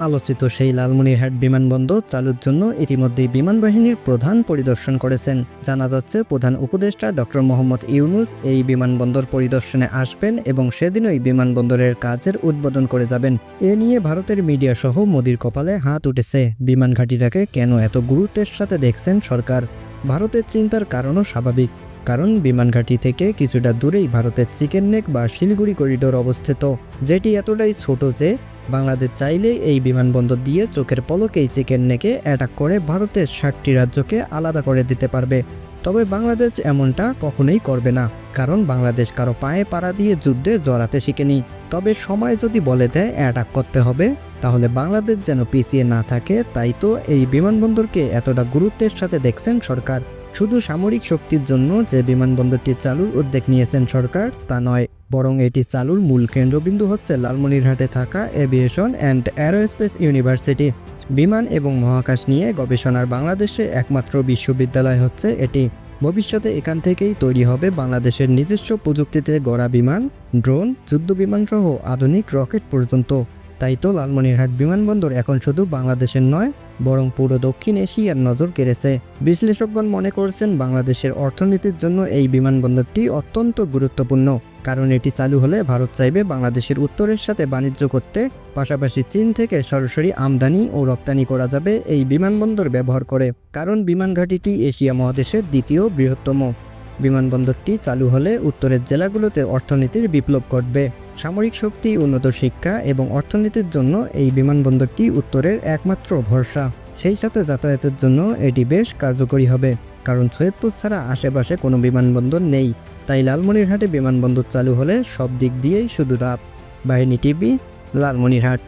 আলোচিত সেই লালমনিরহাট বিমানবন্দর চালুর জন্য ইতিমধ্যেই বিমান বাহিনীর প্রধান পরিদর্শন করেছেন। জানা যাচ্ছে, প্রধান উপদেষ্টা ডক্টর মোহাম্মদ ইউনুস এই বিমানবন্দর পরিদর্শনে আসবেন এবং সেদিনই বিমানবন্দরের কাজের উদ্বোধন করে যাবেন। এ নিয়ে ভারতের মিডিয়া সহ মোদির কপালে হাত উঠেছে। বিমান ঘাঁটিটাকে কেন এত গুরুত্বের সাথে দেখছেন সরকার? ভারতের চিন্তার কারণও স্বাভাবিক। কারণ বিমানঘাটি থেকে কিছুটা দূরেই ভারতের চিকেন নেক বা শিলিগুড়ি করিডোর অবস্থিত, যেটি এতটাই ছোট যে বাংলাদেশ চাইলেই এই বিমানবন্দর দিয়ে চোখের পলকেই চিকেন নেকে অ্যাটাক করে ভারতের ষাটটি রাজ্যকে আলাদা করে দিতে পারবে। তবে বাংলাদেশ এমনটা কখনোই করবে না, কারণ বাংলাদেশ কারও পায়ে পাড়া দিয়ে যুদ্ধে জড়াতে শিখেনি। তবে সময় যদি বলে দেয় অ্যাটাক করতে হবে, তাহলে বাংলাদেশ যেন পিছিয়ে না থাকে, তাই তো এই বিমানবন্দরকে এতটা গুরুত্বের সাথে দেখছেন সরকার। শুধু সামরিক শক্তির জন্য যে বিমানবন্দরটি চালুর উদ্যোগ নিয়েছেন সরকার, তা নয়, বরং এটি চালুর মূল কেন্দ্রবিন্দু হচ্ছে লালমনিরহাটে থাকা এভিয়েশন অ্যান্ড অ্যারোস্পেস ইউনিভার্সিটি। বিমান এবং মহাকাশ নিয়ে গবেষণার বাংলাদেশে একমাত্র বিশ্ববিদ্যালয় হচ্ছে এটি। ভবিষ্যতে এখান থেকেই তৈরি হবে বাংলাদেশের নিজস্ব প্রযুক্তিতে গড়া বিমান, ড্রোন যুদ্ধ বিমান সহ আধুনিক রকেট পর্যন্ত। তাই তো লালমনিরহাট বিমানবন্দর এখন শুধু বাংলাদেশের নয়, বরং পুরো দক্ষিণ এশিয়ার নজর কেড়েছে। বিশ্লেষকগণ মনে করছেন বাংলাদেশের অর্থনীতির জন্য এই বিমানবন্দরটি অত্যন্ত গুরুত্বপূর্ণ, কারণ এটি চালু হলে ভারত চাইবে বাংলাদেশের উত্তরের সাথে বাণিজ্য করতে, পাশাপাশি চীন থেকে সরাসরি আমদানি ও রপ্তানি করা যাবে এই বিমানবন্দর ব্যবহার করে, কারণ বিমান ঘাঁটিটি এশিয়া মহাদেশের দ্বিতীয় বৃহত্তম। বিমানবন্দরটি চালু হলে উত্তরের জেলাগুলোতে অর্থনীতির বিপ্লব ঘটবে। সামরিক শক্তি, উন্নত শিক্ষা এবং অর্থনীতির জন্য এই বিমানবন্দরটি উত্তরের একমাত্র ভরসা। সেই সাথে যাতায়াতের জন্য এটি বেশ কার্যকরী হবে, কারণ সৈয়দপুর ছাড়া আশেপাশে কোনো বিমানবন্দর নেই। তাই লালমনিরহাটে বিমানবন্দর চালু হলে সব দিক দিয়েই শুধু লাভ বাহিনী টিভি, লালমনিরহাট।